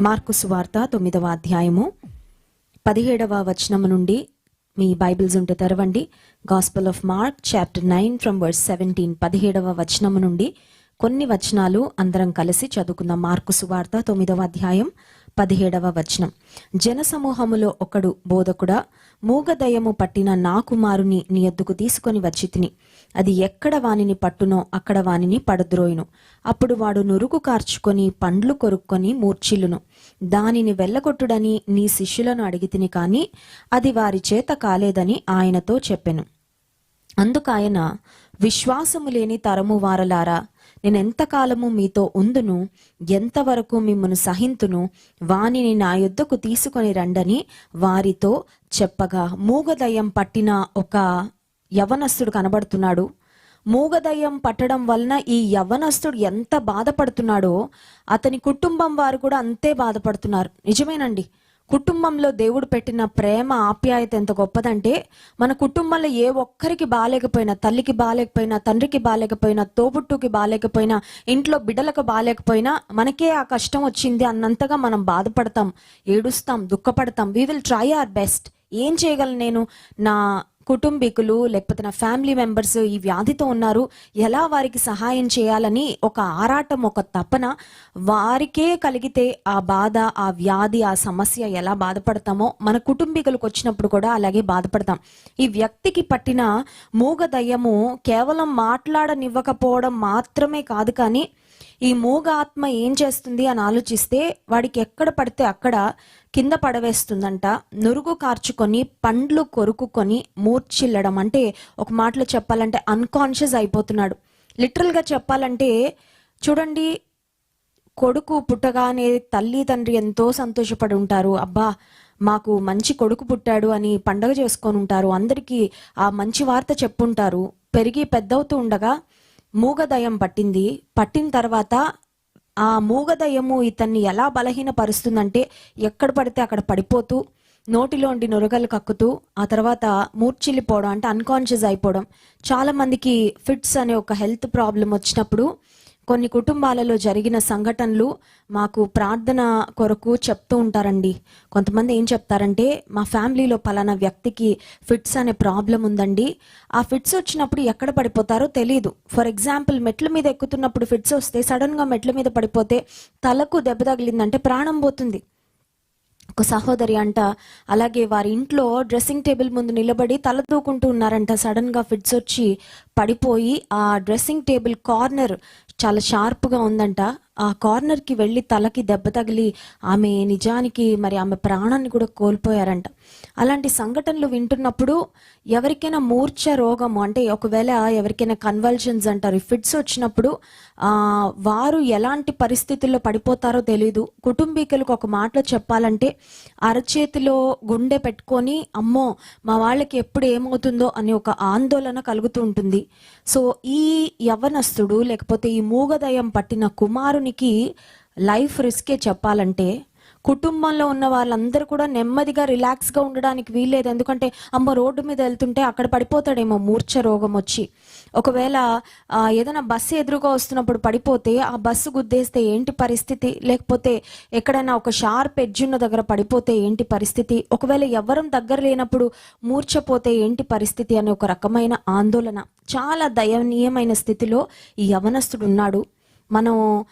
Mark సువార్త తొమ్మిదవ అధ్యాయము. పదిహేడవ వచనము నుండి మీ బైబిల్స్ ఉంటే తెరవండి. Gospel of Mark chapter nine from verse seventeen పదిహేడవ వచనము నుండి కొన్ని వచనాలు అందరం కలిసి చదువుకున్న మార్కు సువార్త తొమ్మిదవ అధ్యాయం పదిహేడవ వచనం. జనసమూహములో ఒకడు బోధకుడ మూగదయము పట్టిన నా కుమారుని నీ ఎద్దుకు తీసుకొని వచ్చి తిని. అది ఎక్కడ వానిని పట్టునో అక్కడ వానిని పడద్రోయును. అప్పుడు వాడు నురుగు కార్చుకొని పండ్లు కొరుక్కొని మూర్ఛిల్లును. దానిని వెళ్ళగొట్టుడని నీ శిష్యులను అడిగితిని కాని అది వారి చేత కాలేదని ఆయనతో చెప్పెను. అందుకాయన విశ్వాసము లేని తరము వారలారా నేనెంతకాలము మీతో ఉందును ఎంతవరకు మిమ్మను సహింతును వానిని నా యుద్ధకు తీసుకొని రండని వారితో చెప్పగా మూగదయం పట్టిన ఒక యవనస్తుడు కనబడుతున్నాడు. మూగదయ్యం పట్టడం వలన ఈ యవ్వనస్తుడు ఎంత బాధపడుతున్నాడో అతని కుటుంబం వారు కూడా అంతే బాధపడుతున్నారు. నిజమేనండి. కుటుంబంలో దేవుడు పెట్టిన ప్రేమ ఆప్యాయత ఎంత గొప్పదంటే మన కుటుంబంలో ఏ ఒక్కరికి బాగాలేకపోయినా తల్లికి బాగాలేకపోయినా తండ్రికి బాగాలేకపోయినా తోబుట్టుకి బాగాలేకపోయినా ఇంట్లో బిడ్డలకు బాగాలేకపోయినా మనకే ఆ కష్టం వచ్చింది అన్నంతగా మనం బాధపడతాం ఏడుస్తాం దుఃఖపడతాం. We will try our best ఏం చేయగలను నేను? నా కుటుంబీకులు లేకపోతే నా ఫ్యామిలీ మెంబర్స్ ఈ వ్యాధితో ఉన్నారు ఎలా వారికి సహాయం చేయాలని ఒక ఆరాటం ఒక తపన వారికే కలిగితే ఆ బాధ ఆ వ్యాధి ఆ సమస్య ఎలా బాధపడతామో మన కుటుంబీకులకు వచ్చినప్పుడు కూడా అలాగే బాధపడతాం. ఈ వ్యక్తికి పట్టిన మూగ దయ్యము కేవలం మాట్లాడనివ్వకపోవడం మాత్రమే కాదు కానీ ఈ మూగ ఆత్మ ఏం చేస్తుంది అని ఆలోచిస్తే వాడికి ఎక్కడ పడితే అక్కడ కింద పడవేస్తుందంట. నురుగు కార్చుకొని పండ్లు కొరుకుకొని మూర్చిల్లడం అంటే ఒక మాటలో చెప్పాలంటే అన్కాన్షియస్ అయిపోతున్నాడు. లిటరల్గా చెప్పాలంటే చూడండి కొడుకు పుట్టగానే తల్లి తండ్రి ఎంతో సంతోషపడి ఉంటారు. అబ్బా మాకు మంచి కొడుకు పుట్టాడు అని పండగ చేసుకొని ఉంటారు. అందరికీ ఆ మంచి వార్త చెప్పుంటారు. పెరిగి పెద్దవుతూ ఉండగా మూగదయం పట్టింది. పట్టిన తర్వాత ఆ మూగదయము ఇతన్ని ఎలా బలహీనపరుస్తుందంటే ఎక్కడ పడితే అక్కడ పడిపోతూ నోటిలోండి నొరగలు కక్కుతూ ఆ తర్వాత మూర్చిల్లిపోవడం అంటే అన్కాన్షియస్ అయిపోవడం. చాలామందికి ఫిట్స్ అనే ఒక హెల్త్ ప్రాబ్లం వచ్చినప్పుడు కొన్ని కుటుంబాలలో జరిగిన సంఘటనలు మాకు ప్రార్థన కొరకు చెప్తూ ఉంటారండి. కొంతమంది ఏం చెప్తారంటే మా ఫ్యామిలీలో పలానా వ్యక్తికి ఫిట్స్ అనే ప్రాబ్లం ఉందండి. ఆ ఫిట్స్ వచ్చినప్పుడు ఎక్కడ పడిపోతారో తెలియదు ఫర్ ఎగ్జాంపుల్ మెట్ల మీద ఎక్కుతున్నప్పుడు ఫిట్స్ వస్తే సడన్గా మెట్ల మీద పడిపోతే తలకు దెబ్బ తగిలిందంటే ప్రాణం పోతుంది. ఒక సహోదరి అంట అలాగే వారి ఇంట్లో డ్రెస్సింగ్ టేబుల్ ముందు నిలబడి తల దూకుంటూ ఉన్నారంట. సడన్గా ఫిట్స్ వచ్చి పడిపోయి ఆ డ్రెస్సింగ్ టేబుల్ కార్నర్ చాలా షార్ప్గా ఉందంట. ఆ కార్నర్కి వెళ్ళి తలకి దెబ్బ తగిలి ఆమె నిజానికి మరి ఆమె ప్రాణాన్ని కూడా కోల్పోయారంట. అలాంటి సంఘటనలు వింటున్నప్పుడు ఎవరికైనా మూర్ఛ రోగము అంటే ఒకవేళ ఎవరికైనా కన్వల్షన్స్ అంటారు ఫిట్స్ వచ్చినప్పుడు వారు ఎలాంటి పరిస్థితుల్లో పడిపోతారో తెలియదు కుటుంబీకులకు ఒక మాటలో చెప్పాలంటే అరచేతిలో గుండె పెట్టుకొని అమ్మో మా వాళ్ళకి ఎప్పుడు ఏమవుతుందో అనే ఒక ఆందోళన కలుగుతూ ఉంటుంది. సో ఈ యవ్వనస్తుడు లేకపోతే ఈ మూగదయం పట్టిన దేవునికి లైఫ్ రిస్కే చెప్పాలంటే కుటుంబంలో ఉన్న వాళ్ళందరూ కూడా నెమ్మదిగా రిలాక్స్గా ఉండడానికి వీల్లేదు. ఎందుకంటే అమ్మ రోడ్డు మీద వెళ్తుంటే అక్కడ పడిపోతాడేమో మూర్ఛ రోగం వచ్చి. ఒకవేళ ఏదైనా బస్సు ఎదురుగా వస్తున్నప్పుడు పడిపోతే ఆ బస్సు గుద్దేస్తే ఏంటి పరిస్థితి? లేకపోతే ఎక్కడైనా ఒక షార్ప్ ఎడ్జ్ ఉన్న దగ్గర పడిపోతే ఏంటి పరిస్థితి? ఒకవేళ ఎవరం దగ్గర లేనప్పుడు మూర్ఛపోతే ఏంటి పరిస్థితి? అనే ఒక రకమైన ఆందోళన. చాలా దయనీయమైన స్థితిలో ఈ యవనస్తుడు ఉన్నాడు. మనం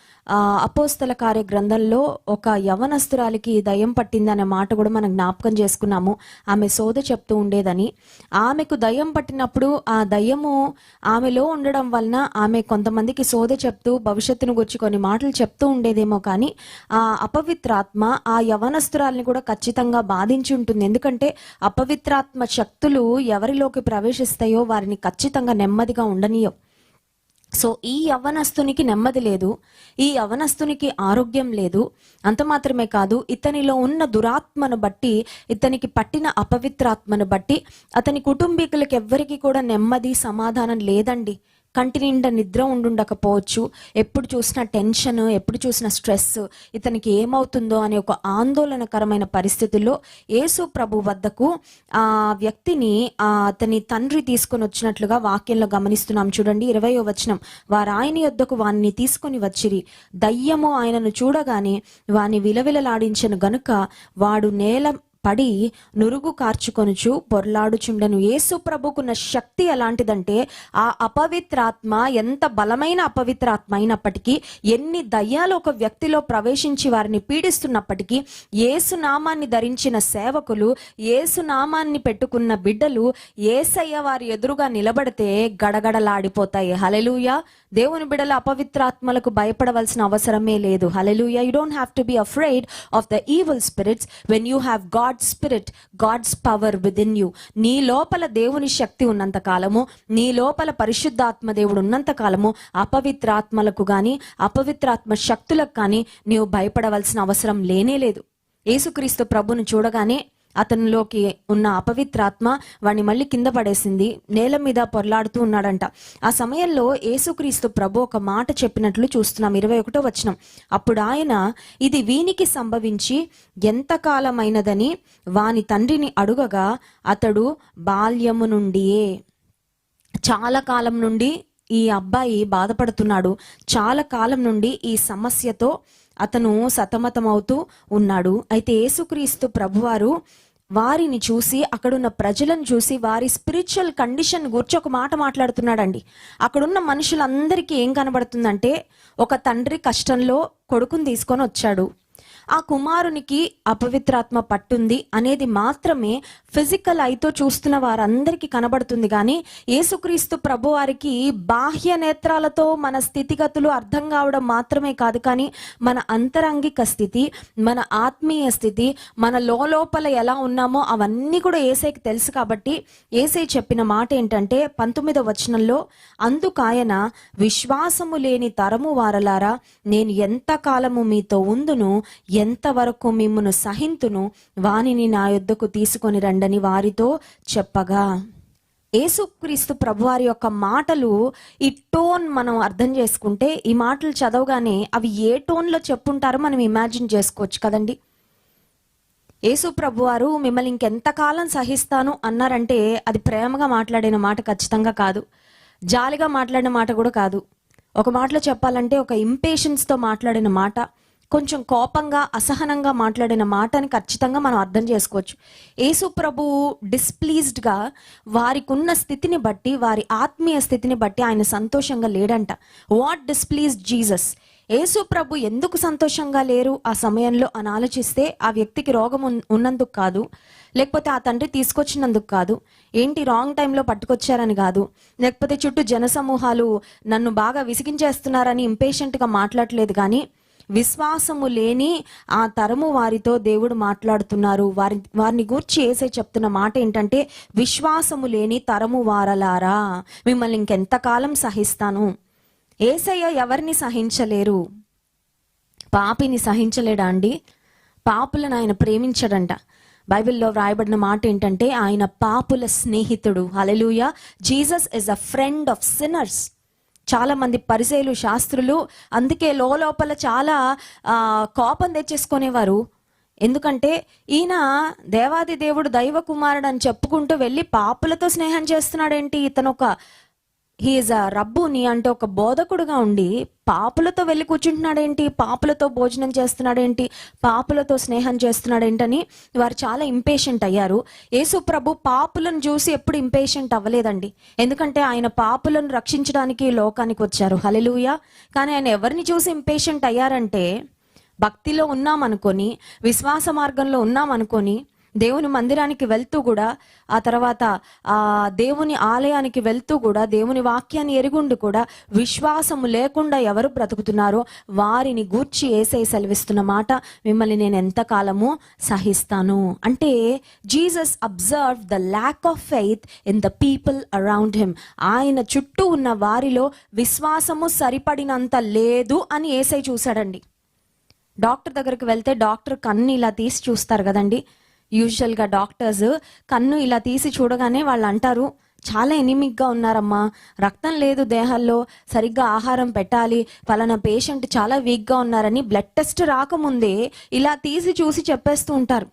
అపోస్తల కార్య గ్రంథంలో ఒక యవనస్తురాలికి దయ్యం పట్టిందనే మాట కూడా మనం జ్ఞాపకం చేసుకున్నాము. ఆమె సోద చెప్తూ ఉండేదని. ఆమెకు దయ్యం పట్టినప్పుడు ఆ దయ్యము ఆమెలో ఉండడం వలన ఆమె కొంతమందికి సోద చెప్తూ భవిష్యత్తును గురించి కొన్ని మాటలు చెప్తూ ఉండేదేమో కానీ ఆ అపవిత్రాత్మ ఆ యవనస్తురాల్ని కూడా ఖచ్చితంగా బాధించి ఉంటుంది. ఎందుకంటే అపవిత్రాత్మ శక్తులు ఎవరిలోకి ప్రవేశిస్తాయో వారిని ఖచ్చితంగా నెమ్మదిగా ఉండనీయవు సో ఈ యవ్వనస్తునికి నెమ్మది లేదు ఈ యవ్వనస్తునికి ఆరోగ్యం లేదు అంత మాత్రమే కాదు ఇతనిలో ఉన్న దురాత్మను బట్టి ఇతనికి పట్టిన అపవిత్రాత్మను బట్టి అతని కుటుంబీకులకు ఎవ్వరికీ కూడా నెమ్మది సమాధానం లేదండి. కంటి నిండా నిద్ర ఉండుండకపోవచ్చు. ఎప్పుడు చూసిన టెన్షన్ ఎప్పుడు చూసిన స్ట్రెస్ ఇతనికి ఏమవుతుందో అనే ఒక ఆందోళనకరమైన పరిస్థితుల్లో యేసు ప్రభు వద్దకు ఆ వ్యక్తిని అతని తండ్రి తీసుకొని వచ్చినట్లుగా వాక్యంలో గమనిస్తున్నాం. చూడండి ఇరవయో వచనం. వారు ఆయన యొద్దకు వారిని తీసుకొని వచ్చిరి. దయ్యము ఆయనను చూడగానే వాని విలవిలలాడించను గనుక వాడు నేల పడి నురుగు కార్చుకొనుచు పొర్లాడుచుండెను. యేసు ప్రభుకున్న శక్తి ఎలాంటిదంటే ఆ అపవిత్రాత్మ ఎంత బలమైన అపవిత్రాత్మ అయినప్పటికీ ఎన్ని దయ్యాలు ఒక వ్యక్తిలో ప్రవేశించి వారిని పీడిస్తున్నప్పటికీ ఏసునామాన్ని ధరించిన సేవకులు ఏసునామాన్ని పెట్టుకున్న బిడ్డలు ఏసయ్య వారి ఎదురుగా నిలబడితే గడగడలాడిపోతాయి. హలెలుయా దేవుని బిడల అపవిత్రాత్మలకు భయపడవలసిన అవసరమే లేదు. Hallelujah you don't have to be afraid of the evil spirits when you have God spirit God's power with in you నీ లోపల దేవుని శక్తి ఉన్నంత కాలము నీ లోపల పరిశుద్ధాత్మ దేవుడు ఉన్నంత కాలము అపవిత్రాత్మలకు కానీ అపవిత్రాత్మ శక్తులకు కానీ నీవు భయపడవలసిన అవసరం లేనే లేదు. యేసుక్రీస్తు ప్రభును చూడగానే అతనిలోకి ఉన్న అపవిత్రాత్మ వాడిని మళ్ళీ కింద పడేసింది నేల మీద పొరలాడుతూ ఉన్నాడంట. ఆ సమయంలో యేసుక్రీస్తు ప్రభు ఒక మాట చెప్పినట్లు చూస్తున్నాం ఇరవై ఒకటో వచనం. అప్పుడు ఆయన ఇది వీనికి సంభవించి ఎంతకాలమైనదని వాని తండ్రిని అడుగగా అతడు బాల్యము నుండియే చాలా కాలం నుండి ఈ అబ్బాయి బాధపడుతున్నాడు. చాలా కాలం నుండి ఈ సమస్యతో అతను సతమతమవుతూ ఉన్నాడు. అయితే యేసుక్రీస్తు ప్రభువారు వారిని చూసి అక్కడున్న ప్రజలను చూసి వారి స్పిరిచువల్ కండిషన్ గురించి ఒక మాట మాట్లాడుతున్నాడండి. అక్కడున్న మనుషులందరికీ ఏం కనబడుతుందంటే ఒక తండ్రి కష్టంలో కొడుకుని తీసుకొని వచ్చాడు. ఆ కుమారునికి అపవిత్రాత్మ పట్టుంది అనేది మాత్రమే ఫిజికల్ ఐతో చూస్తున్న వారందరికీ కనబడుతుంది. కానీ యేసుక్రీస్తు ప్రభు వారికి బాహ్య నేత్రాలతో మన స్థితిగతులు అర్థం కావడం మాత్రమే కాదు. కానీ మన అంతరంగిక స్థితి మన ఆత్మీయ స్థితి మన లోపల ఎలా ఉన్నామో అవన్నీ కూడా ఏసైకి తెలుసు కాబట్టి ఏసై చెప్పిన మాట ఏంటంటే పంతొమ్మిదవ వచనంలో అందుకాయన విశ్వాసము లేని తరము వారలారా నేను ఎంత కాలము మీతో ఉందును ఎంతవరకు మిమ్మును సహింతును వానిని నా యొద్దకు తీసుకొని రండని వారితో చెప్పగా. యేసుక్రీస్తు ప్రభువారి యొక్క మాటలు ఈ టోన్ మనం అర్థం చేసుకుంటే ఈ మాటలు చదవగానే అవి ఏ టోన్లో చెప్పుంటారో మనం ఇమాజిన్ చేసుకోవచ్చు కదండి. యేసు ప్రభువారు మిమ్మల్ని ఇంకెంతకాలం సహిస్తాను అన్నారంటే అది ప్రేమగా మాట్లాడిన మాట ఖచ్చితంగా కాదు. జాలిగా మాట్లాడిన మాట కూడా కాదు. ఒక మాటలో చెప్పాలంటే ఒక ఇంపేషన్స్తో మాట్లాడిన మాట. కొంచెం కోపంగా అసహనంగా మాట్లాడిన మాటని ఖచ్చితంగా మనం అర్థం చేసుకోవచ్చు. యేసు ప్రభువు డిస్ప్లీజ్డ్గా వారికి ఉన్న స్థితిని బట్టి వారి ఆత్మీయ స్థితిని బట్టి ఆయన సంతోషంగా లేడంట. వాట్ డిస్ప్లీజ్ జీసస్ యేసు ప్రభు ఎందుకు సంతోషంగా లేరు? ఆ సమయంలో అని ఆలోచిస్తే ఆ వ్యక్తికి రోగం ఉన్నందుకు కాదు లేకపోతే ఆ తండ్రి తీసుకొచ్చినందుకు కాదు. ఏంటి రాంగ్ టైంలో పట్టుకొచ్చారని కాదు. లేకపోతే చుట్టూ జనసమూహాలు నన్ను బాగా విసిగించేస్తున్నారని ఇంపేషెంట్గా మాట్లాడలేదు కానీ విశ్వాసము లేని ఆ తరము వారితో దేవుడు మాట్లాడుతున్నారు. వారి వారిని గూర్చి ఏసై చెప్తున్న మాట ఏంటంటే విశ్వాసము లేని తరము వారలారా మిమ్మల్ని ఇంకెంతకాలం సహిస్తాను. ఏసయ్య ఎవరిని సహించలేరు? పాపిని సహించలేడా అండి? పాపులను ఆయన ప్రేమించడంట. బైబిల్లో వ్రాయబడిన మాట ఏంటంటే ఆయన పాపుల స్నేహితుడు. Hallelujah Jesus is a friend of sinners. చాలా మంది పరిచయలు శాస్త్రులు అందుకే లోపల చాలా కోపం తెచ్చేసుకునేవారు. ఎందుకంటే ఈయన దేవాది దేవుడు దైవ కుమారుడు అని చెప్పుకుంటూ వెళ్ళి పాపులతో స్నేహం చేస్తున్నాడేంటి? ఇతను ఒక హీఈస్ అ రబ్బుని అంటే ఒక బోధకుడుగా ఉండి పాపులతో వెళ్ళి కూర్చుంటున్నాడేంటి? పాపులతో భోజనం చేస్తున్నాడేంటి? పాపులతో స్నేహం చేస్తున్నాడేంటని వారు చాలా ఇంపేషెంట్ అయ్యారు. యేసు ప్రభు పాపులను చూసి ఎప్పుడు ఇంపేషెంట్ అవ్వలేదండి. ఎందుకంటే ఆయన పాపులను రక్షించడానికి లోకానికి వచ్చారు. హలెలూయ కానీ ఆయన ఎవరిని చూసి ఇంపేషెంట్ అయ్యారంటే భక్తిలో ఉన్నామనుకొని విశ్వాస మార్గంలో ఉన్నామనుకొని దేవుని మందిరానికి వెళ్తూ కూడా ఆ తర్వాత ఆ దేవుని ఆలయానికి వెళ్తూ కూడా దేవుని వాక్యాన్ని ఎరుగుండి కూడా విశ్వాసము లేకుండా ఎవరు బ్రతుకుతున్నారో వారిని గూర్చి ఏసై సెలవిస్తున్న మాట మిమ్మల్ని నేను ఎంతకాలము సహిస్తాను. అంటే Jesus observe the lack of faith in the people around him. ఆయన చుట్టూ ఉన్న వారిలో విశ్వాసము సరిపడినంత లేదు అని ఏసై చూశాడండి. డాక్టర్ దగ్గరికి వెళ్తే డాక్టర్ కన్ను ఇలా తీసి చూస్తారు కదండి. యూజువల్గా డాక్టర్స్ కన్ను ఇలా తీసి చూడగానే వాళ్ళు అంటారు చాలా ఎనిమిక్గా ఉన్నారమ్మా. రక్తం లేదు దేహాల్లో సరిగ్గా ఆహారం పెట్టాలి. పలానా పేషెంట్ చాలా వీక్గా ఉన్నారని బ్లడ్ టెస్ట్ రాకముందే ఇలా తీసి చూసి చెప్పేస్తూ ఉంటారు.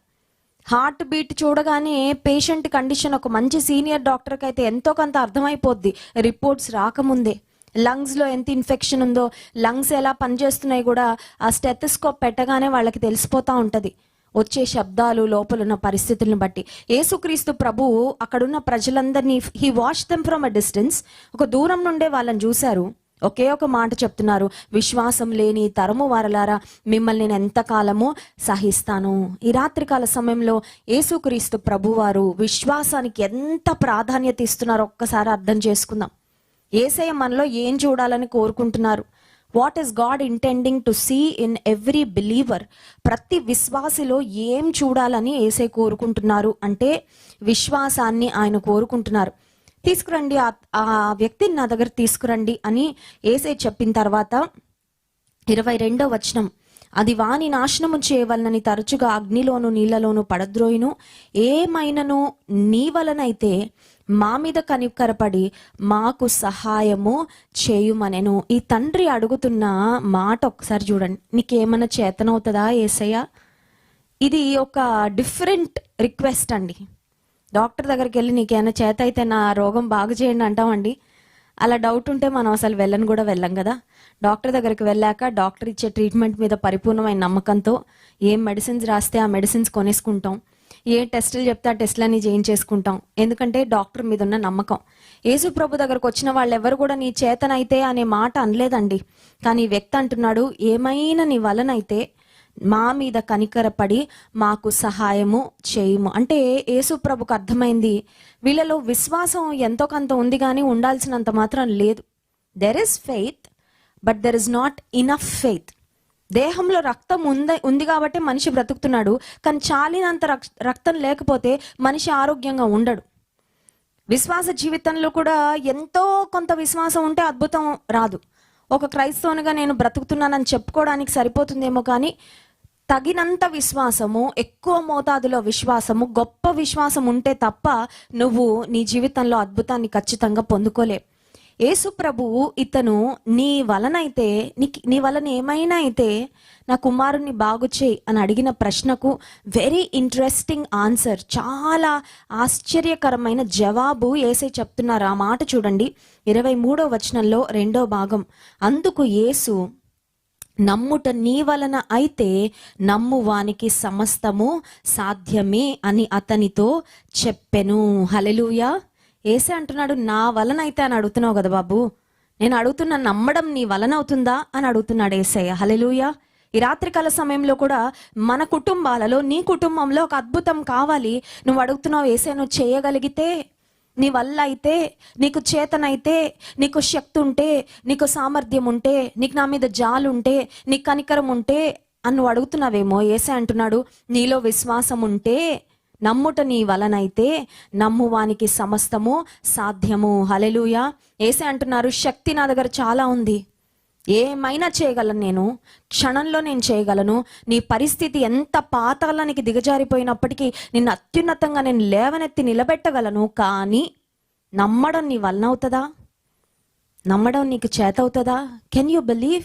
హార్ట్ బీట్ చూడగానే పేషెంట్ కండిషన్ ఒక మంచి సీనియర్ డాక్టర్కి అయితే ఎంతో కొంత అర్థమైపోద్ది. రిపోర్ట్స్ రాకముందే. లంగ్స్లో ఎంత ఇన్ఫెక్షన్ ఉందో లంగ్స్ ఎలా పనిచేస్తున్నాయి కూడా ఆ స్టెథస్కోప్ పెట్టగానే వాళ్ళకి తెలిసిపోతూ ఉంటుంది. వచ్చే శబ్దాలు లోపల ఉన్న పరిస్థితులను బట్టి. యేసుక్రీస్తు ప్రభువు అక్కడున్న ప్రజలందరినీ he wash them from a distance ఒక దూరం నుండే వాళ్ళని చూశారు. ఒకే ఒక మాట చెప్తున్నారు. విశ్వాసం లేని తరము వారలారా మిమ్మల్ని నేను ఎంతకాలము సహిస్తాను? ఈ రాత్రికాల సమయంలో యేసుక్రీస్తు ప్రభువారు విశ్వాసానికి ఎంత ప్రాధాన్యత ఇస్తున్నారో ఒక్కసారి అర్థం చేసుకుందాం. ఏసయ్య మనలో ఏం చూడాలని కోరుకుంటున్నారు? What is God intending to see in every believer ప్రతి విశ్వాసిలో ఏం చూడాలని ఏసే కోరుకుంటున్నారు? అంటే విశ్వాసాన్ని ఆయన కోరుకుంటున్నారు. తీసుకురండి ఆ- ఆ వ్యక్తిని నా దగ్గర తీసుకురండి అని ఏసే చెప్పిన తర్వాత ఇరవై రెండో వచనం. అది వాని నాశనము చేయవలనని తరచుగా అగ్నిలోను నీళ్ళలోను పడద్రోయును. ఏమైనను నీ వలనైతే మా మీద కనికరపడి మాకు సహాయము చేయుమనెను. ఈ తండ్రి అడుగుతున్న మాట ఒకసారి చూడండి. నీకేమైనా చేతనవుతుందా ఏసయ్య? ఇది ఒక డిఫరెంట్ రిక్వెస్ట్ అండి. డాక్టర్ దగ్గరికి వెళ్ళి నీకేమైనా చేత అయితే నా రోగం బాగు చేయండి అంటామండి. అలా డౌట్ ఉంటే మనం అసలు వెళ్ళని కూడా వెళ్ళం కదా. డాక్టర్ దగ్గరికి వెళ్ళాక డాక్టర్ ఇచ్చే ట్రీట్మెంట్ మీద పరిపూర్ణమైన నమ్మకంతో ఏం మెడిసిన్స్ రాస్తే ఆ మెడిసిన్స్ కొనేసుకుంటాం. ఏ టెస్టులు చెప్తే ఆ టెస్టులన్నీ చేయించేసుకుంటాం. ఎందుకంటే డాక్టర్ మీద ఉన్న నమ్మకం. యేసు ప్రభు దగ్గరకు వచ్చిన వాళ్ళు ఎవరు కూడా నీ చేతనైతే అనే మాట అనలేదండి. కానీ వ్యక్తి అంటున్నాడు ఏమైనా నీ వలనైతే మా మీద కనికరపడి మాకు సహాయము చేయము. అంటే యేసు ప్రభుకు అర్థమైంది వీళ్ళలో విశ్వాసం ఎంతో కొంత ఉంది కానీ ఉండాల్సినంత మాత్రం లేదు. There is faith but there is not enough faith దేహంలో రక్తం ఉంది ఉంది కాబట్టి మనిషి బ్రతుకుతున్నాడు కానీ చాలినంత రక్- రక్తం లేకపోతే మనిషి ఆరోగ్యంగా ఉండడు. విశ్వాస జీవితంలో కూడా ఎంతో కొంత విశ్వాసం ఉంటే అద్భుతం రాదు. ఒక క్రైస్తవునిగా నేను బ్రతుకుతున్నానని చెప్పుకోవడానికి సరిపోతుందేమో కానీ తగినంత విశ్వాసము ఎక్కువ మోతాదులో విశ్వాసము గొప్ప విశ్వాసం ఉంటే తప్ప నువ్వు నీ జీవితంలో అద్భుతాన్ని ఖచ్చితంగా పొందుకోలేవు. యేసు ప్రభువు ఇతను నీ వలనైతే నీ నీ వలన ఏమైనా అయితే నా కుమారుణ్ణి బాగు చేయి అని అడిగిన ప్రశ్నకు వెరీ ఇంట్రెస్టింగ్ ఆన్సర్ చాలా ఆశ్చర్యకరమైన జవాబు ఏసై చెప్తున్నారు. ఆ మాట చూడండి. ఇరవై మూడో వచనంలో రెండో భాగం. అందుకు యేసు నమ్ముట నీ వలన అయితే నమ్ము వానికి సమస్తము సాధ్యమే అని అతనితో చెప్పెను. హలెలుయా ఏసే అంటున్నాడు నా వలన అయితే అని అడుగుతున్నావు కదా బాబు. నేను అడుగుతున్న నమ్మడం నీ వలన అవుతుందా అని అడుగుతున్నాడు ఏసయ్య. హలెలూయా ఈ రాత్రికాల సమయంలో కూడా మన కుటుంబాలలో నీ కుటుంబంలో ఒక అద్భుతం కావాలి. నువ్వు అడుగుతున్నావు ఏసే నువ్వు చేయగలిగితే నీ వల్ల అయితే నీకు చేతనైతే నీకు శక్తి ఉంటే నీకు సామర్థ్యం ఉంటే నీకు నా మీద జాలు ఉంటే నీకు కనికరం ఉంటే అని నువ్వు అడుగుతున్నావేమో. ఏసే అంటున్నాడు నీలో విశ్వాసం ఉంటే నమ్ముట నీ వలనైతే నమ్మువానికి సమస్తము సాధ్యము. హలెలుయ ఏసే అంటున్నారు శక్తి నా దగ్గర చాలా ఉంది. ఏమైనా చేయగలను నేను? క్షణంలో నేను చేయగలను. నీ పరిస్థితి ఎంత పాతాళానికి దిగజారిపోయినప్పటికీ నిన్ను అత్యున్నతంగా నేను లేవనెత్తి నిలబెట్టగలను. కానీ నమ్మడం నీ వలన అవుతుందా? నమ్మడం నీకు చేత అవుతుందా? Can you believe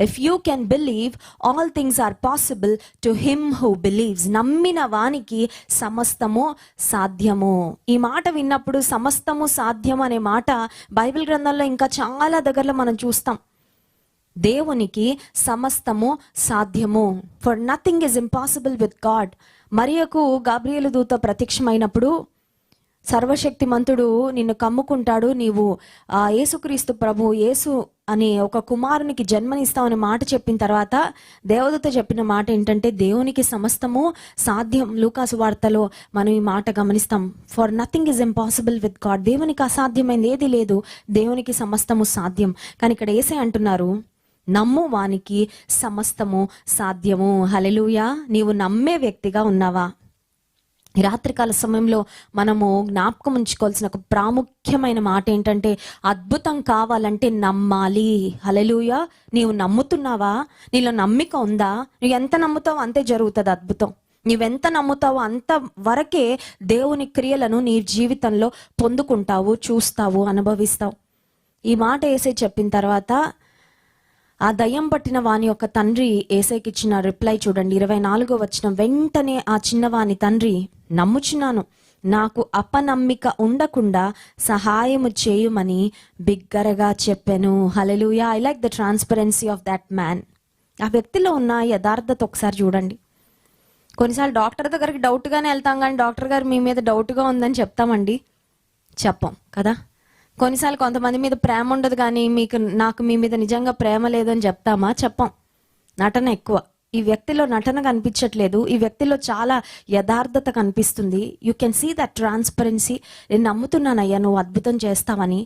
if you can believe all things are possible to him who believes నమ్మిన వానికి సమస్తము సాధ్యము. ఈ మాట విన్నప్పుడు సమస్తము సాధ్యం అనే మాట బైబిల్ గ్రంథంలో ఇంకా చాలా దగ్గరలో మనం చూస్తాం. దేవునికి సమస్తము సాధ్యము. For nothing is impossible with God మరియకు Gabriel దూత ప్రత్యక్షమైనప్పుడు సర్వశక్తిమంతుడు నిన్ను కమ్ముకుంటాడు. నీవు ఆ యేసుక్రీస్తు ప్రభు యేసు అని ఒక కుమారునికి జన్మనిస్తామని మాట చెప్పిన తర్వాత దేవదూత చెప్పిన మాట ఏంటంటే దేవునికి సమస్తము సాధ్యం. లూకాసు వార్తలో మనం ఈ మాట గమనిస్తాం. For nothing is impossible with God దేవునికి అసాధ్యమైంది ఏది లేదు. దేవునికి సమస్తము సాధ్యం. కానీ ఇక్కడ ఏసే అంటున్నారు నమ్ము వానికి సమస్తము సాధ్యము. హలెలూయా నీవు నమ్మే వ్యక్తిగా ఉన్నావా? రాత్రికాల సమయంలో మనము జ్ఞాపకం ఉంచుకోవాల్సిన ఒక ప్రాముఖ్యమైన మాట ఏంటంటే అద్భుతం కావాలంటే నమ్మాలి. హలలుయ నీవు నమ్ముతున్నావా? నీలో నమ్మిక ఉందా? నువ్వు ఎంత నమ్ముతావో అంతే జరుగుతుంది అద్భుతం. నీవెంత నమ్ముతావో అంత వరకే దేవుని క్రియలను నీ జీవితంలో పొందుకుంటావు చూస్తావు అనుభవిస్తావు. ఈ మాట వేసే చెప్పిన తర్వాత ఆ దయ్యం పట్టిన వాని యొక్క తండ్రి ఏసైకి ఇచ్చిన రిప్లై చూడండి. ఇరవై నాలుగో వచ్చిన వెంటనే ఆ చిన్నవాని తండ్రి నమ్ముచున్నాను. నాకు అపనమ్మిక ఉండకుండా సహాయము చేయుమని బిగ్గరగా చెప్పాను. Hallelujah I like the transparency of that man ఆ వ్యక్తిలో ఉన్న యథార్థత ఒకసారి చూడండి. కొన్నిసార్లు డాక్టర్ దగ్గరికి డౌట్గానే వెళ్తాం కానీ డాక్టర్ గారు మీ మీద డౌట్గా ఉందని చెప్తామండి. చెప్పం కదా? కొన్నిసార్లు కొంతమంది మీద ప్రేమ ఉండదు కానీ మీకు నాకు మీ మీద నిజంగా ప్రేమ లేదని చెప్తామా? చెప్పం. నటన ఎక్కువ. ఈ వ్యక్తిలో నటన కనిపించట్లేదు. ఈ వ్యక్తిలో చాలా యథార్థత కనిపిస్తుంది. You can see that transparency నేను నమ్ముతున్నానయ్యా నువ్వు అద్భుతం చేస్తావని.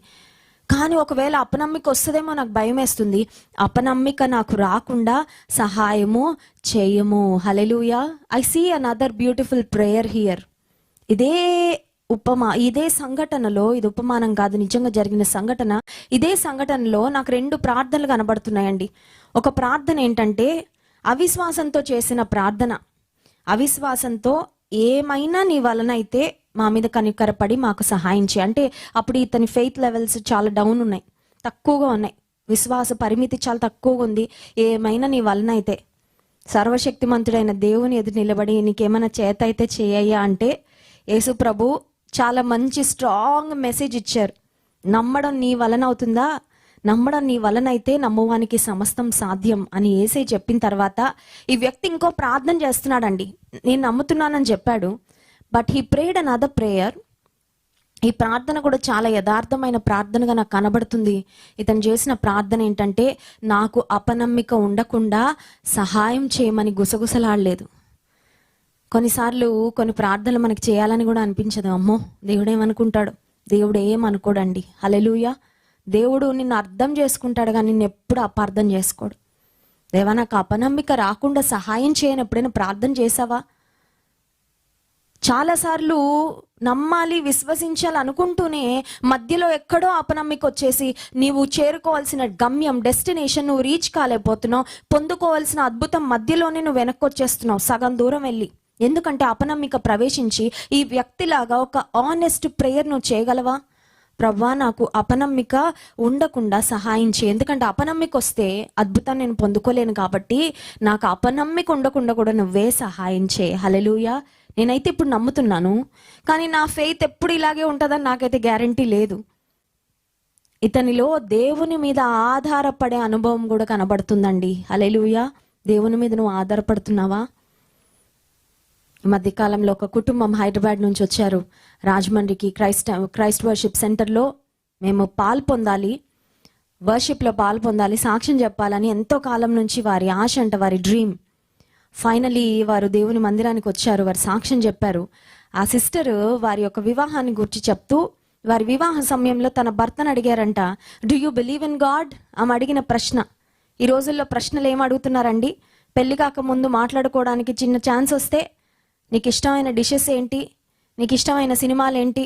కానీ ఒకవేళ అపనమ్మిక వస్తుందేమో నాకు భయం వేస్తుంది. అపనమ్మిక నాకు రాకుండా సహాయము చేయము. Hallelujah I see another beautiful prayer here ఇదే ఉపమా ఇదే సంఘటనలో ఇది ఉపమానం కాదు నిజంగా జరిగిన సంఘటన. ఇదే సంఘటనలో నాకు రెండు ప్రార్థనలు కనబడుతున్నాయండి. ఒక ప్రార్థన ఏంటంటే అవిశ్వాసంతో చేసిన ప్రార్థన. అవిశ్వాసంతో ఏమైనా నీ వలన అయితే మా మీద కనికరపడి మాకు సహాయం చేయి. అంటే అప్పుడు ఇతని ఫెయిత్ లెవెల్స్ చాలా డౌన్ ఉన్నాయి. తక్కువగా ఉన్నాయి. విశ్వాస పరిమితి చాలా తక్కువగా ఉంది. ఏమైనా నీ వలన అయితే సర్వశక్తిమంతుడైన దేవుని ఎదురు నిలబడి నీకేమైనా చేత అయితే చేయయ్యా అంటే యేసు ప్రభు చాలా మంచి స్ట్రాంగ్ మెసేజ్ ఇచ్చారు. నమ్మడం నీ వలన అవుతుందా? నమ్మడం నీ వలన అయితే నమ్మువానికి సమస్తం సాధ్యం అని ఏసై చెప్పిన తర్వాత ఈ వ్యక్తి ఇంకో ప్రార్థన చేస్తున్నాడండి. నేను నమ్ముతున్నానని చెప్పాడు. But he prayed another prayer ఈ ప్రార్థన కూడా చాలా యథార్థమైన ప్రార్థనగా నాకు కనబడుతుంది. ఇతను చేసిన ప్రార్థన ఏంటంటే నాకు అపనమ్మిక ఉండకుండా సహాయం చేయమని గుసగుసలాడలేదు. కొన్నిసార్లు కొన్ని ప్రార్థనలు మనకి చేయాలని కూడా అనిపించదు. అమ్మో దేవుడేమనుకుంటాడు దేవుడు ఏమనుకోడండి? హలెలుయా దేవుడు నిన్ను అర్థం చేసుకుంటాడు కానీ నిన్ను ఎప్పుడు అపార్థం చేసుకోడు. దేవా నాకు అపనమ్మిక రాకుండా సహాయం చేయని ఎప్పుడైనా ప్రార్థన చేసావా? చాలాసార్లు నమ్మాలి విశ్వసించాలి అనుకుంటూనే మధ్యలో ఎక్కడో అపనమ్మిక వచ్చేసి నీవు చేరుకోవాల్సిన గమ్యం డెస్టినేషన్ నువ్వు రీచ్ కాలేకపోతున్నావు పొందుకోవాల్సిన అద్భుతం మధ్యలోనే నువ్వు వెనక్కి వచ్చేస్తున్నావు సగం దూరం వెళ్ళి. ఎందుకంటే అపనమ్మిక ప్రవేశించి ఈ వ్యక్తిలాగా ఒక ఆనెస్ట్ ప్రేయర్ నువ్వు చేయగలవా? ప్రవ్వా నాకు అపనమ్మిక ఉండకుండా సహాయం చేయి. ఎందుకంటే అపనమ్మిక వస్తే అద్భుతం నేను పొందుకోలేను కాబట్టి నాకు అపనమ్మిక ఉండకుండా కూడా నువ్వే సహాయం చేయి. హలలుయా నేనైతే ఇప్పుడు నమ్ముతున్నాను కానీ నా ఫెయిత్ ఎప్పుడు ఇలాగే ఉంటుందని నాకైతే గ్యారంటీ లేదు. ఇతనిలో దేవుని మీద ఆధారపడే అనుభవం కూడా కనబడుతుందండి. హలెలుయా దేవుని మీద నువ్వు ఆధారపడుతున్నావా? మధ్యకాలంలో ఒక కుటుంబం హైదరాబాద్ నుంచి వచ్చారు. రాజమండ్రికి క్రైస్ట్ క్రైస్ట్ వర్షిప్ సెంటర్లో మేము పాలు పొందాలి వర్షిప్లో పాలు పొందాలి సాక్ష్యం చెప్పాలని ఎంతో కాలం నుంచి వారి ఆశ అంట వారి డ్రీమ్ ఫైనలీ వారు దేవుని మందిరానికి వచ్చారు వారు సాక్ష్యం చెప్పారు. ఆ సిస్టర్ వారి యొక్క వివాహాన్ని గురించి చెప్తూ వారి వివాహ సమయంలో తన భర్తను అడిగారంట do you believe in God ఆమె అడిగిన ప్రశ్న. ఈ రోజుల్లో ప్రశ్నలు ఏం అడుగుతున్నారండి? పెళ్ళి కాక ముందు మాట్లాడుకోవడానికి చిన్న ఛాన్స్ వస్తే నీకు ఇష్టమైన డిషెస్ ఏంటి? నీకు ఇష్టమైన సినిమాలు ఏంటి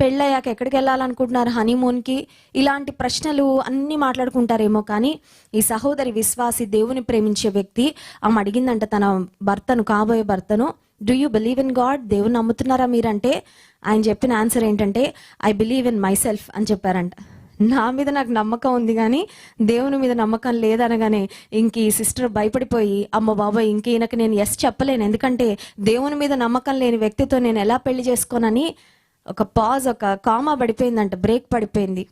పెళ్ళయ్యాక ఎక్కడికి వెళ్ళాలనుకుంటున్నారు హనీమూన్కి ఇలాంటి ప్రశ్నలు అన్నీ మాట్లాడుకుంటారేమో కానీ ఈ సహోదరి విశ్వాసి దేవుని ప్రేమించే వ్యక్తి ఆమె అడిగిందంట తన భర్తను కాబోయే భర్తను do you believe in God దేవుని నమ్ముతున్నారా మీరంటే? ఆయన చెప్పిన ఆన్సర్ ఏంటంటే I believe in myself అని చెప్పారంట. నా మీద నాకు నమ్మకం ఉంది కానీ దేవుని మీద నమ్మకం లేదనగానే ఇంక ఈ సిస్టర్ భయపడిపోయి అమ్మ బాబా ఇంక ఈయనకి నేను ఎస్ చెప్పలేను. ఎందుకంటే దేవుని మీద నమ్మకం లేని వ్యక్తితో నేను ఎలా పెళ్ళి చేసుకోనని ఒక పాజ్ ఒక కామా పడిపోయిందంట బ్రేక్ పడిపోయింది.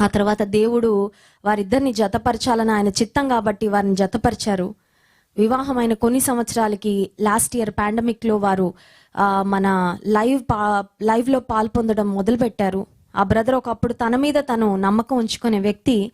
ఆ తర్వాత దేవుడు వారిద్దరిని జతపరచాలని ఆయన చిత్తం కాబట్టి వారిని జతపరిచారు. వివాహమైన కొన్ని సంవత్సరాలకి లాస్ట్ ఇయర్ పాండమిక్లో వారు మన లైవ్ పా లైవ్లో పాల్పొందడం మొదలుపెట్టారు. ఆ బ్రదర్ ఒకప్పుడు తన మీద తను నమ్మకం ఉంచుకునే వ్యక్తి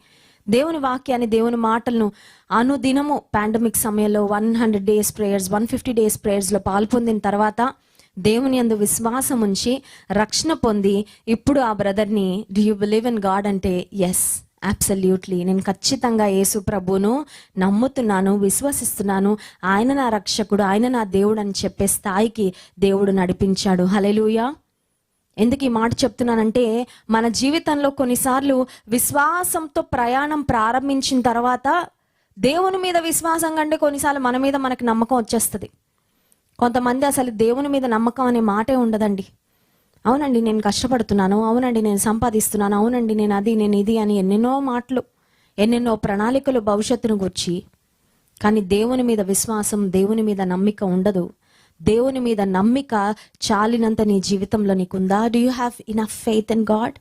దేవుని వాక్యాన్ని దేవుని మాటలను అనుదినము పాండమిక్ సమయంలో one hundred days prayers one fifty days ప్రేయర్స్లో పాల్పొందిన తర్వాత దేవుని అందు విశ్వాసం ఉంచి రక్షణ పొంది ఇప్పుడు ఆ బ్రదర్ని do you believe in God అంటే ఎస్ అబ్సల్యూట్లీ నేను ఖచ్చితంగా యేసు ప్రభును నమ్ముతున్నాను విశ్వసిస్తున్నాను. ఆయన నా రక్షకుడు ఆయన నా దేవుడు అని చెప్పే స్థాయికి దేవుడు నడిపించాడు. హలెలుయా ఎందుకు ఈ మాట చెప్తున్నానంటే మన జీవితంలో కొన్నిసార్లు విశ్వాసంతో ప్రయాణం ప్రారంభించిన తర్వాత దేవుని మీద విశ్వాసం కంటే కొన్నిసార్లు మన మీద మనకు నమ్మకం వచ్చేస్తుంది. కొంతమంది అసలు దేవుని మీద నమ్మకం అనే మాటే ఉండదండి. అవునండి నేను కష్టపడుతున్నాను అవునండి నేను సంపాదిస్తున్నాను అవునండి నేను అది నేను ఇది అని ఎన్నెన్నో మాటలు ఎన్నెన్నో ప్రణాళికలు భవిష్యత్తును గుర్చి కానీ దేవుని మీద విశ్వాసం దేవుని మీద నమ్మిక ఉండదు. దేవుని మీద నమ్మిక చాలినంత నీ జీవితంలో నీకుందా? Do you have enough faith in God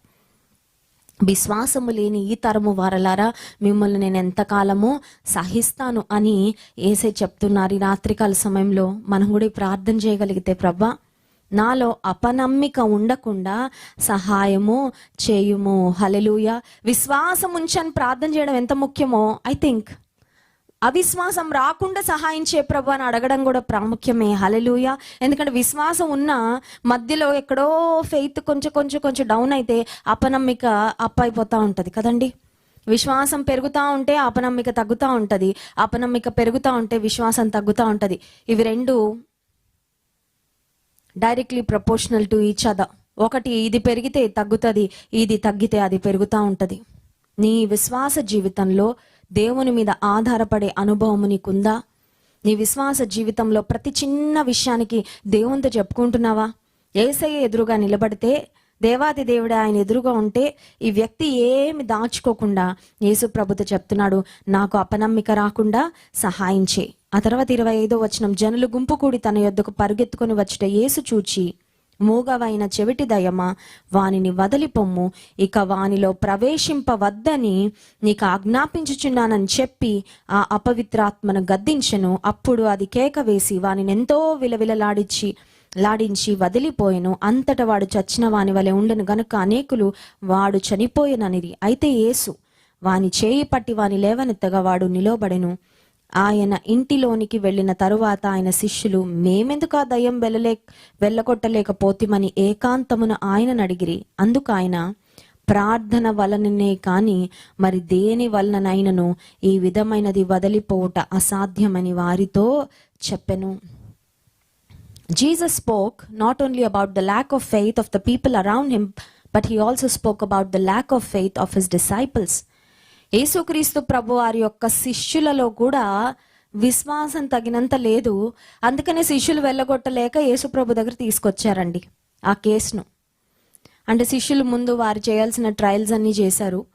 విశ్వాసము లేని ఈ తరము వారలారా మిమ్మల్ని నేను ఎంతకాలము సహిస్తాను అని ఏసే చెప్తున్నారు ఈ రాత్రికాల సమయంలో. మనం కూడా ప్రార్థన చేయగలిగితే ప్రభా నాలో అపనమ్మిక ఉండకుండా సహాయము చేయుము. హలెలుయ విశ్వాసం ఉంచని ప్రార్థన చేయడం ఎంత ముఖ్యమో ఐ థింక్ అవిశ్వాసం రాకుండా సహాయం చే ప్రభు అని అడగడం కూడా ప్రాముఖ్యమే. హలలుయ ఎందుకంటే విశ్వాసం ఉన్న మధ్యలో ఎక్కడో ఫెయిత్ కొంచెం కొంచెం కొంచెం డౌన్ అయితే అపనమ్మిక అప్ అయిపోతూ ఉంటుంది కదండి. విశ్వాసం పెరుగుతూ ఉంటే అపనమ్మిక తగ్గుతూ ఉంటుంది. అపనమ్మిక పెరుగుతూ ఉంటే విశ్వాసం తగ్గుతూ ఉంటుంది. ఇవి రెండు directly proportional to each other ఒకటి ఇది పెరిగితే తగ్గుతుంది ఇది తగ్గితే అది పెరుగుతూ ఉంటుంది. నీ విశ్వాస జీవితంలో దేవుని మీద ఆధారపడే అనుభవం నీకుందా? నీ విశ్వాస జీవితంలో ప్రతి చిన్న విషయానికి దేవునితో చెప్పుకుంటున్నావా? ఏసయ్య ఎదురుగా నిలబడితే దేవాది దేవుడు ఆయన ఎదురుగా ఉంటే ఈ వ్యక్తి ఏమి దాచుకోకుండా యేసు ప్రభుతో చెప్తున్నాడు నాకు అపనమ్మిక రాకుండా సహాయం చేయి. ఆ తర్వాత ఇరవై ఐదో వచనం జనులు గుంపు కూడి తన యొద్దకు పరుగెత్తుకొని వచ్చిట యేసు చూచి మూగవైన చెవిటి దయమా? వానిని వదిలిపొమ్ము. ఇక వానిలో ప్రవేశింపవద్దని నీకు ఆజ్ఞాపించుచున్నానని చెప్పి ఆ అపవిత్రాత్మను గద్దించెను. అప్పుడు అది కేక వేసి వానిని ఎంతో విలవిలలాడించి లాడించి వదిలిపోయెను. అంతట వాడు చచ్చిన వాని వలె ఉండను గనుక అనేకులు వాడు చనిపోయిననిది అయితే యేసు వాని చేయి పట్టి వాని లేవనెత్తగా వాడు నిలోబడెను ఆయన ఇంటిలోనికి వెళ్ళిన తరువాత ఆయన శిష్యులు మేమెందుకు ఆ దయ్యం వెళ్ళలే వెళ్ళగొట్టలేకపోతిమని ఏకాంతమున ఆయనను అడిగిరి. అందుకు ఆయన ప్రార్థన వలననే కాని మరి దేని వలననైనను ఈ విధమైనది వదిలిపోవుట అసాధ్యమని వారితో చెప్పెను. Jesus spoke not only about the lack of faith of the people around him but he also spoke about the lack of faith of his disciples యేసుక్రీస్తు ప్రభు వారి యొక్క శిష్యులలో కూడా విశ్వాసం తగినంత లేదు. అందుకనే శిష్యులు వెళ్ళగొట్టలేక యేసుప్రభు దగ్గర తీసుకొచ్చారండి ఆ కేసును. అంటే శిష్యులు ముందు వారు చేయాల్సిన ట్రయల్స్ అన్నీ చేశారు.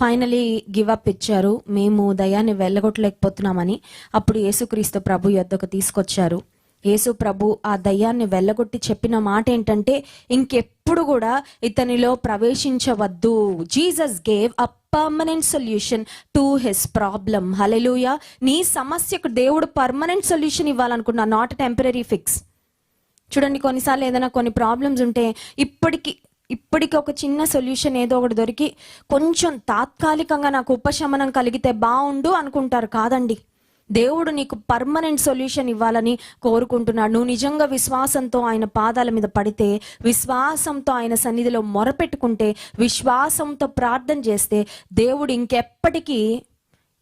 ఫైనలీ గివ్ అప్ ఇచ్చారు. మేము దయాన్ని వెళ్ళగొట్టలేకపోతున్నామని అప్పుడు యేసుక్రీస్తు ప్రభు యొద్దకు తీసుకొచ్చారు. యేసు ప్రభు ఆ దయ్యాన్ని వెళ్ళగొట్టి చెప్పిన మాట ఏంటంటే ఇంకెప్పుడు కూడా ఇతనిలో ప్రవేశించవద్దు. Jesus gave a permanent solution to his problem hallelujah నీ సమస్యకు దేవుడు పర్మనెంట్ సొల్యూషన్ ఇవ్వాలనుకున్నా నాట్ టెంపరీ ఫిక్స్ చూడండి కొన్నిసార్లు ఏదైనా కొన్ని ప్రాబ్లమ్స్ ఉంటే ఇప్పటికి ఇప్పటికి ఒక చిన్న సొల్యూషన్ ఏదో ఒకటి దొరికి కొంచెం తాత్కాలికంగా నాకు ఉపశమనం కలిగితే బాగుండు అనుకుంటారు కాదండి. దేవుడు నీకు పర్మనెంట్ సొల్యూషన్ ఇవ్వాలని కోరుకుంటున్నాడు. నువ్వు నిజంగా విశ్వాసంతో ఆయన పాదాల మీద పడితే విశ్వాసంతో ఆయన సన్నిధిలో మొరపెట్టుకుంటే విశ్వాసంతో ప్రార్థన చేస్తే దేవుడు ఇంకెప్పటికీ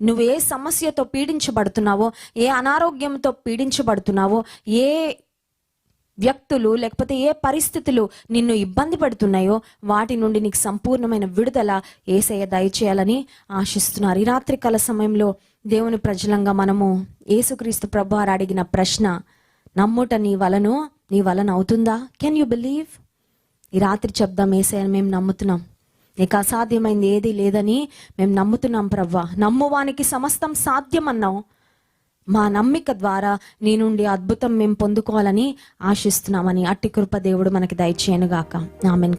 నువ్వు ఏ సమస్యతో పీడించబడుతున్నావో ఏ అనారోగ్యంతో పీడించబడుతున్నావో ఏ వ్యక్తులు లేకపోతే ఏ పరిస్థితులు నిన్ను ఇబ్బంది పడుతున్నాయో వాటి నుండి నీకు సంపూర్ణమైన విడుదల ఏసయ్య దయచేయాలని ఆశిస్తున్నారు. ఈ రాత్రి కాల సమయంలో దేవుని ప్రజలంగా మనము యేసుక్రీస్తు ప్రభు వారు అడిగిన ప్రశ్న నమ్ముట నీ వలను నీ వలన అవుతుందా? కెన్ యూ బిలీవ్ ఈ రాత్రి చెప్దాం ఏసయ్యని మేము నమ్ముతున్నాం. నీకు అసాధ్యమైంది ఏది లేదని మేము నమ్ముతున్నాం ప్రవ్వా. నమ్మువానికి సమస్తం సాధ్యమన్నావు. మా నమ్మిక ద్వారా నీ నుండి అద్భుతం మేము పొందుకోవాలని ఆశిస్తున్నామని అట్టి కృప దేవుడు మనకి దయచేయనుగాక. ఆమెన్